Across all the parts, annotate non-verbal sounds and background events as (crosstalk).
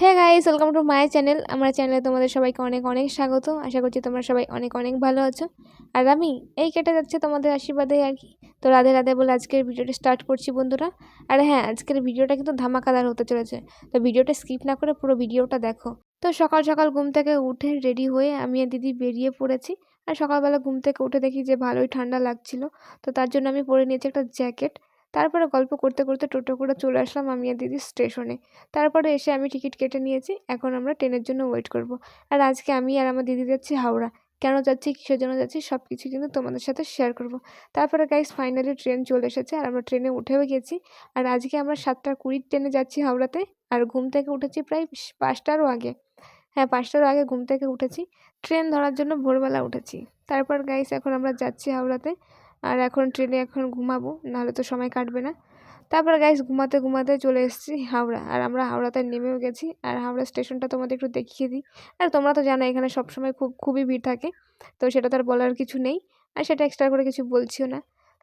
Hey guys welcome to my channel আমার চ্যানেলে তোমাদের সবাইকে অনেক অনেক স্বাগত। আশা করছি তোমরা সবাই অনেক অনেক ভালো আছো। আর আমি এই কেটে যাচ্ছে তোমাদের আশীর্বাদে আর কি। তো রাধে রাধে বলে আজকের ভিডিওটা স্টার্ট করছি বন্ধুরা। আর হ্যাঁ আজকের ভিডিওটা কিন্তু ধামাকাদার হতে চলেছে। তো ভিডিওটা স্কিপ না করে পুরো ভিডিওটা দেখো। তো সকাল সকাল ঘুম থেকে উঠে রেডি হয়ে আমি আর দিদি বেরিয়ে পড়েছি। আর সকালবেলা ঘুম থেকে উঠে দেখি যে ভালোই ঠান্ডা লাগছিল। তো তার জন্য আমি পরে নিয়েছি একটা জ্যাকেট তারপরে গল্প করতে করতে টোটো করে চলে আসলাম আমি আর দিদি স্টেশনে। তারপরে এসে আমি টিকিট কেটে নিয়েছি, এখন আমরা ট্রেনের জন্য ওয়েট করব। আর আজকে আমি আর আমার দিদি যাচ্ছি হাওড়া। কেন যাচ্ছি, কিসের জন্য যাচ্ছি সব কিছু কিন্তু তোমাদের সাথে শেয়ার করব। তারপরে গাইস ফাইনালি ট্রেন চলে এসেছে আর আমরা ট্রেনে উঠেও গেছি। আর আজকে আমরা সাতটা কুড়ির ট্রেনে যাচ্ছি হাওড়াতে। আর ঘুম থেকে উঠেছি প্রায় পাঁচটারও আগে। হ্যাঁ পাঁচটারও আগে ঘুম থেকে উঠেছি। ট্রেন ধরার জন্য ভোরবেলা উঠেছি। তারপর গাইস এখন আমরা যাচ্ছি হাওড়াতে। আর এখন ট্রেনে এখন ঘুমাবো, নাহলে তো সময় কাটবে না। তারপরে গাইস ঘুমাতে ঘুমাতে চলে এসেছি হাওড়া। আর আমরা হাওড়াতে নেমেও গেছি। আর হাওড়া স্টেশনটা তোমাদের একটু দেখিয়ে দিই। আর তোমরা তো জানো এখানে সবসময় খুব, খুবই ভিড় থাকে। তো সেটা তো আর বলার কিছু নেই। আর সেটা এক্সট্রা করে কিছু বলছিও না।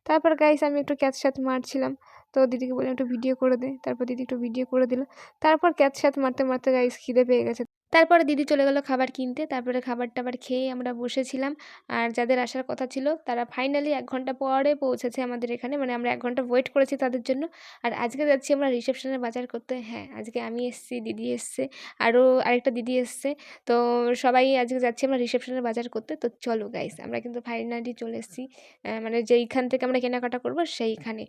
তারপর গাইস আমি একটু ক্যাচ সাথ মারছিলাম। তো দিদিকে বললাম একটু ভিডিও করে দে। তারপর দিদি একটু ভিডিও করে দিল। তারপর ক্যাচ সাথ মারতে মারতে গাইস খিদে পেয়ে গেছে। তারপরে দিদি চলে গেলো খাবার কিনতে। তারপরে খাবার টাবার খেয়ে আমরা বসেছিলাম। আর যাদের আসার কথা ছিল, তারা ফাইনালি এক ঘণ্টা পরে পৌঁছেছে আমাদের এখানে। মানে আমরা এক ঘণ্টা ওয়েট করেছি তাদের জন্য। আর আজকে যাচ্ছি আমরা রিসেপশনে বাজার করতে। হ্যাঁ আজকে আমি এসছি, দিদি এসছে আরও আরেকটা দিদি এসছে। তো সবাই আজকে যাচ্ছি আমরা রিসেপশনের বাজার করতে। তো চলো গাইস আমরা কিন্তু ফাইনালি চলে এসেছি। মানে যেইখান থেকে আমরা কেনাকাটা করব, সেইখানে।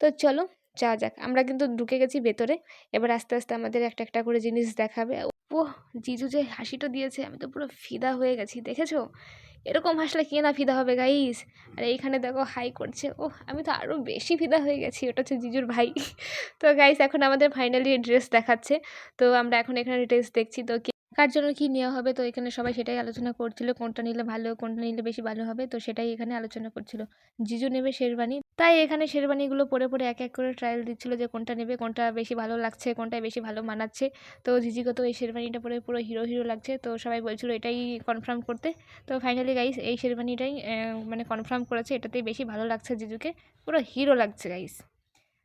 তো চলো, যাওয়া যাক। আমরা কিন্তু ঢুকে গেছি ভেতরে। এবার আস্তে আস্তে আমাদের একটা একটা করে জিনিস দেখাবে। ও জিজু যে হাসিটা দিয়েছে, আমি তো পুরো ফিদা হয়ে গেছি, দেখেছ? এরকম হাসলে কে না ফিদা হবে গাইস আর এইখানে দেখো হাই করছে। ও আমি তো আরও বেশি ফিদা হয়ে গেছি, ওটা হচ্ছে জিজুর ভাই। (laughs) তো গাইস এখন আমাদের ফাইনালি ড্রেস দেখাচ্ছে। তো আমরা এখন এখানে ড্রেস দেখছি, তো কার জন্য কী নেওয়া হবে? তো এখানে সবাই সেটাই আলোচনা করছিল, কোনটা নিলে ভালো, কোনটা নিলে বেশি ভালো হবে? তো সেটাই এখানে আলোচনা করছিল। জিজু নেবে শেরবানি তাই এখানে শেরবানিগুলো পরে পরে এক এক করে ট্রায়াল দিচ্ছিল যে কোনটা নেবে, কোনটা বেশি ভালো লাগছে কোনটায় বেশি ভালো মানাচ্ছে। তো জিজিকে তো এই শেরবানিটা পরে পুরো হিরো হিরো লাগছে। তো সবাই বলছিল এটাই কনফার্ম করতে। তো ফাইনালি গাইস এই শেরবানিটাই মানে কনফার্ম করেছে, এটাতেই বেশি ভালো লাগছে জিজুকে। পুরো হিরো লাগছে গাইস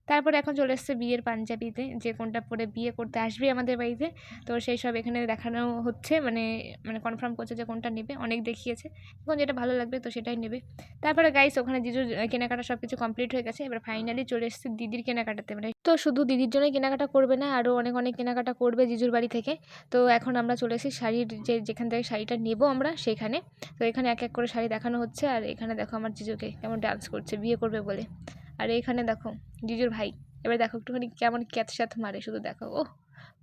তারপরে এখন চলে এসছে বিয়ের পাঞ্জাবিতে, যে কোনটা পরে বিয়ে করতে আসবে আমাদের বাড়িতে। তো সেই সব এখানে দেখানো হচ্ছে মানে মানে কনফার্ম করছে যে কোনটা নেবে, অনেক দেখিয়েছে। এখন যেটা ভালো লাগবে তো সেটাই নেবে। তারপরে গাইস ওখানে জিজুর কেনাকাটা সব কিছু কমপ্লিট হয়ে গেছে। এবার ফাইনালি চলে এসছে দিদির কেনাকাটাতে। মানে তো শুধু দিদির জন্যই কেনাকাটা করবে না আরও অনেক অনেক কেনাকাটা করবে জিজুর বাড়ি থেকে। তো এখন আমরা চলে এসেছি শাড়ির যে, যেখান থেকে শাড়িটা নেব আমরা, সেখানে। তো এখানে এক এক করে শাড়ি দেখানো হচ্ছে। আর এখানে দেখো আমার জিজুকে কেমন ডান্স করছে, বিয়ে করবে বলে। আর এখানে দেখো, জিজুর ভাই। এবার দেখো একটুখানি কেমন ক্যাতস্যাত মারে, শুধু দেখো। ও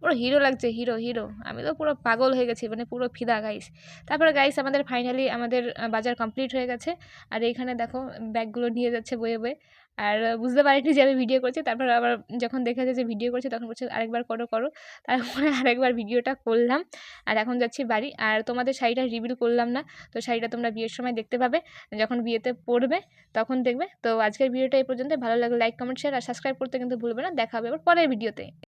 পুরো হিরো লাগছে হিরো হিরো আমি তো পুরো পাগল হয়ে গেছি মানে পুরো ফিদা গাইস তারপরে গাইস আমাদের ফাইনালি আমাদের বাজার কমপ্লিট হয়ে গেছে। আর এইখানে দেখো ব্যাগগুলো নিয়ে যাচ্ছে বয়ে বয়ে। আর বুঝতে পারিনি যে আমি ভিডিও করছি। তারপর আবার যখন দেখা যায় যে ভিডিও করছি, তখন বলছে, আরেকবার করো করো। তারপরে (laughs) আরেকবার ভিডিওটা করলাম। আর এখন যাচ্ছি বাড়ি। আর তোমাদের শাড়িটা রিভিল করলাম না। তো শাড়িটা তোমরা বিয়ের সময় দেখতে পাবে। যখন বিয়েতে পড়বে, তখন দেখবে। তো আজকের ভিডিওটা এই পর্যন্ত ভালো লাগলে লাইক কমেন্ট শেয়ার আর সাবস্ক্রাইব করতে কিন্তু ভুলবে না। দেখা হবে এবার পরের ভিডিওতে